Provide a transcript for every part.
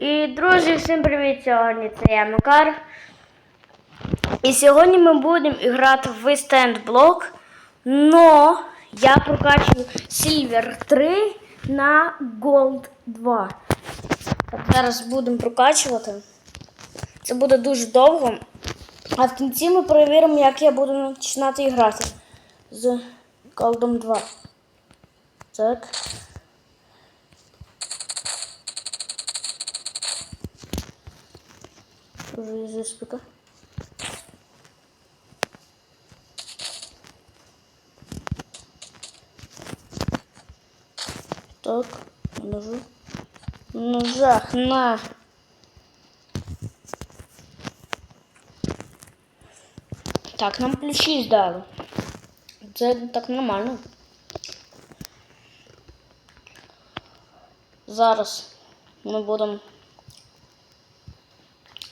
І друзі, всім привіт! Сьогодні це я Макар. І сьогодні ми будемо грати в Stand Block, но я прокачую Silver 3 на Gold 2. Так, зараз будемо прокачувати. Це буде дуже довго. А в кінці ми перевіримо, як я буду починати грати з Gold 2. Так. Уже из испыта. Так, ножу. Ножах, на. Так, нам ключі здали. Це так нормально. Зараз ми будемо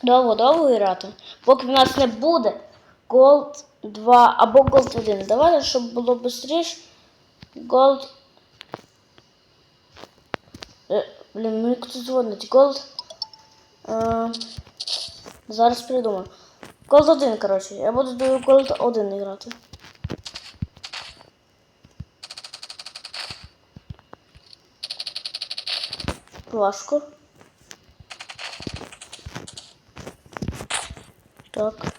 довго-довго грати, поки в нас не буде Gold 2 або Gold 1. Давайте, щоб було швидше. Gold. Е, блін, мені хтось дзвонить. Gold. Е, зараз придумаю. Gold 1, коротше. Я буду до Gold 1 грати. Важко. Так.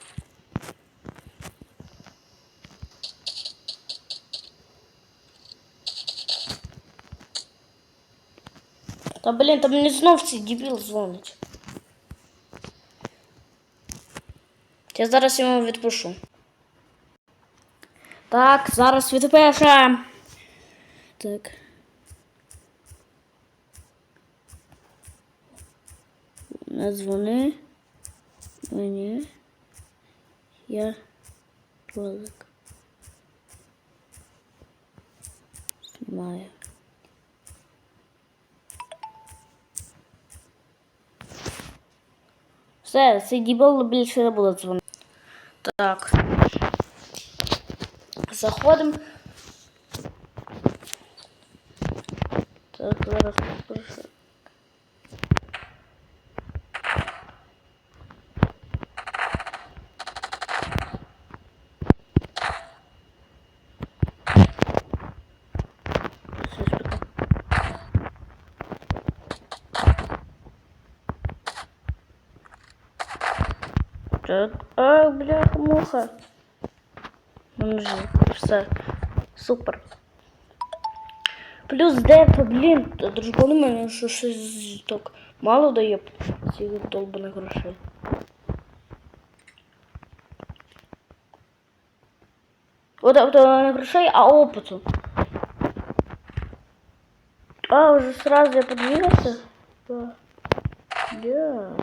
Та блін, там мені знов цей дебіл дзвонить. Я зараз йому відпишу. Так, зараз відпише. Так. Не дзвони. Мені. Я ролик. Знімаю. Все, цей дібол більше не буде дзвонити. Так. Заходимо. А, бляха, муха. Ну, жив. Все. Супер. Плюс дефа, блін, дружба у мене що щось так мало дає цих долбаних грошей. От, от не грошей, а опиту. А, уже сразу я подвигался? Да. Да.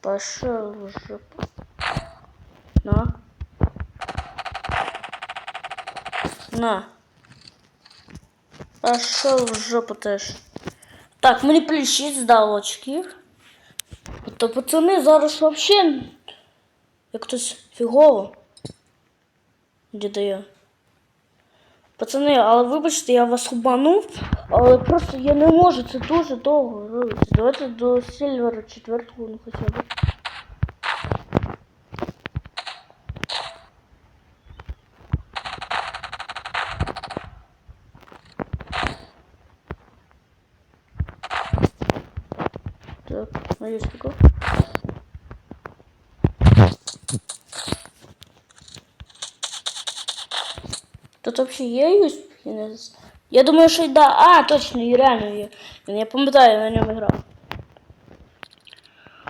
Пошел в жопу. На. На. Пошел в жопу теж. Так, мені плющі здало очків. То пацани зараз вообще як хтось фігово. Де дає. Пацани, але вибачте, я вас обманув, але просто я не можу, це дуже довго робиться. Давайте до Сильвера четвертого, ну хоча б. Так, а є Тут вообще є? Я, думаю, що й да. А, точно, і реально є. Він, Я пам'ятаю, я на ньому грав.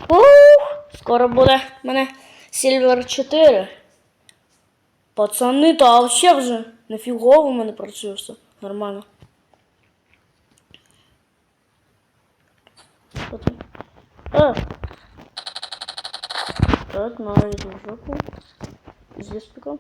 Ух, скоро буде в мене Silver 4. Пацани, та вообще вже нефігово в мене працює. Нормально. Так, в жопу. Здесь прикол.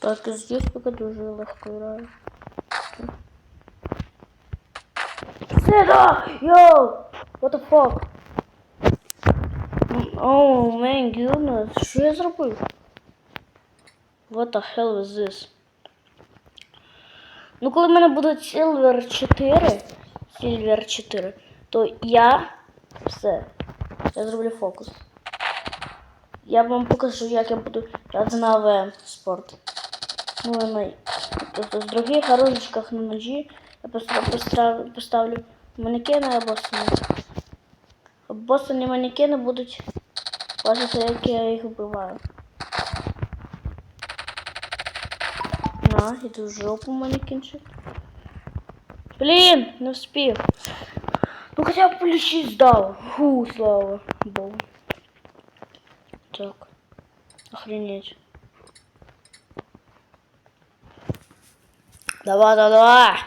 Так, здесь пока дуже легко граю. Оце! Йоу! What the fuck? О, май goodness, що я зробив? What the hell is this? Ну, коли в мене буде Silver 4, Silver 4, то я все. Я зроблю фокус. Я вам покажу, як я буду на АВМ спорт. На... Тобто з других оружечках на ножі я постав- постав- поставлю манекени або боссини. А боссини манекени будуть бачити, як я їх вбиваю. На, іду в жопу манекенчик. Блін, не вспів. Ну хоча б плющі здав. Фу, слава Богу. Так. Охренеть. Давай, давай.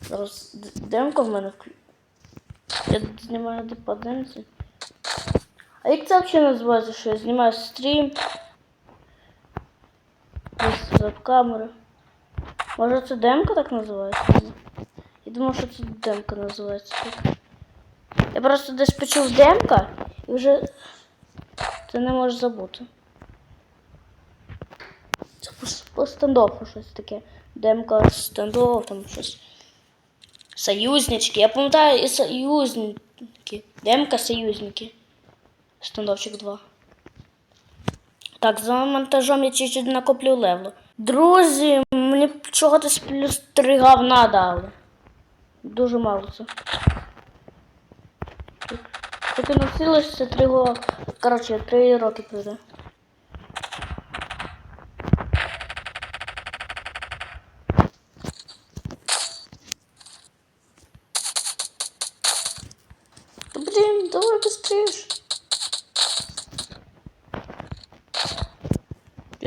Зараз демка в мене вклю. Я знімаю депаденці. А як це взагалі називається, що я знімаю стрім? Без веб-камери. Може це демка так називається? Я думав, що це демка називається так. Я просто десь почув демка і вже ти не можеш забути. Це по, стендофу щось таке. Демка стендов, там щось. Союзнички. Я пам'ятаю і союзники. Демка союзники. Стендовчик 2. Так, за монтажом я чуть-чуть накоплю левло. Друзі, мені чогось плюс 3 говна дали. Дуже мало це. Тільки це 3 го. Коротше, 3 роки пройде.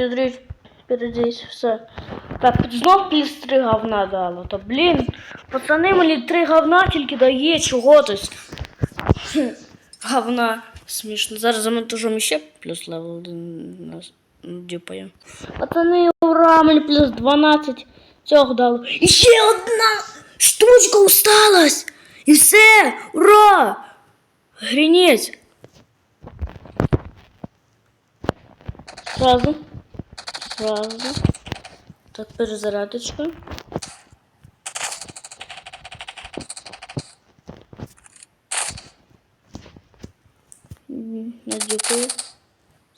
Підрізь, передись, все. Так, знов плюс три говна дало. Та блін, пацани мені три говна тільки дає чого-тось. Хм, Говна. Смішно. Зараз за монтажом ще плюс левел нас дюпає. Пацани, ура, мені плюс 12 цього дало. І ще одна штучка усталась. І все, ура! Грінець. Сразу. Сразу. Так, перезарядочка. М, Надюкаю.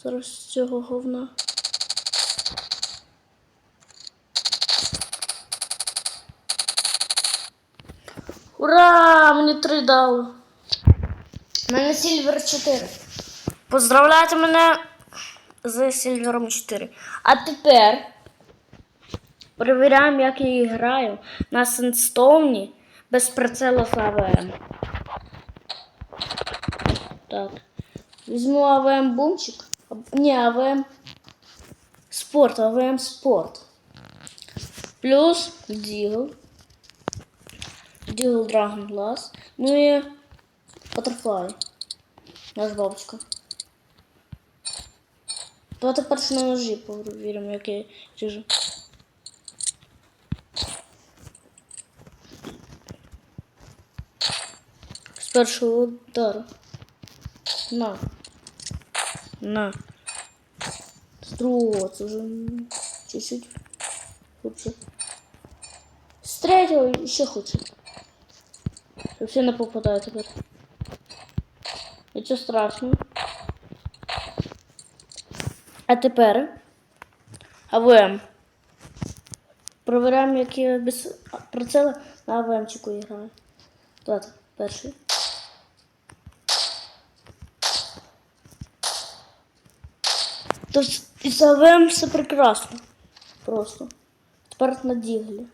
Зараз цього говна. Ура! Мені три дало. У мене Сільвер 4. Поздравляйте мене з Сільвером 4. А тепер перевіряємо, як я її граю на Сенстоуні без прицелу з АВМ. Так. Візьму АВМ бумчик. Ні, АВМ спорт, АВМ спорт. Плюс Дігл. Дігл Dragon Glass. Ну і Butterfly. Наш бабочка. Давайте перше на ножі перевіримо, як я ріжу. З першого удару. На. На. З другого це вже чуть-чуть хуже. З третього ще хуже. Вообще не попадає тепер. Нічого страшного. А тепер АВМ. Провіряємо, які я без прицела на АВМчику граю. Давайте, перший. Тож із АВМ все прекрасно. Просто. Тепер на діглі.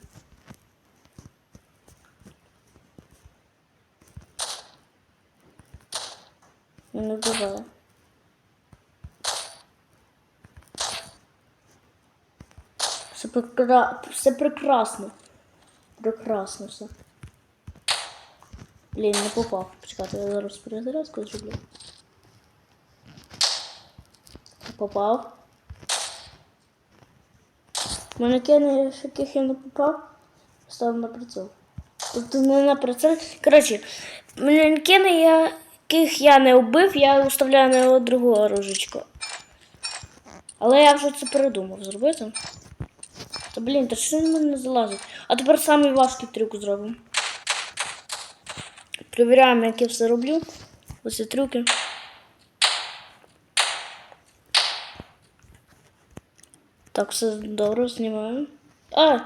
Не вбиває. Прекра... все прекрасно. Прекрасно все. Блін, не попав. Почекайте, я зараз перезарядку зроблю. Попав. Манекени, з яких я не попав, ставив на приціл. Тобто не на прицел. Коротше, манекени, я- яких я не вбив, я уставляю на його другу оружечку. Але я вже це передумав зробити. Та блін, та що він мене не залазить? А тепер самий важкий трюк зробимо. Перевіряємо, як я все роблю. Ось ці трюки. Так, все добре, знімаю. А!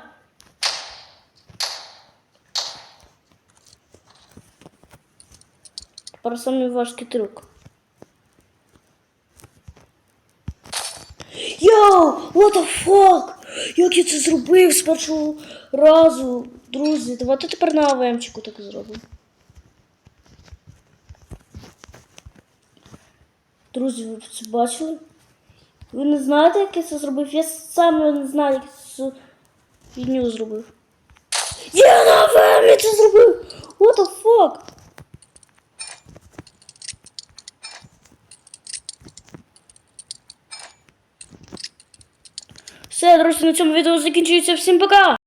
Тепер самий важкий трюк. Йоу! What the fuck? Як я це зробив з першого разу, друзі? Давайте тепер на АВМчику так зробимо. Друзі, ви це бачили? Ви не знаєте, як я це зробив? Я сам не знаю, як я цю фігню зробив. Я на АВМі це зробив! What the fuck? Все, друзі, на цьому відео закінчується. Всім пока!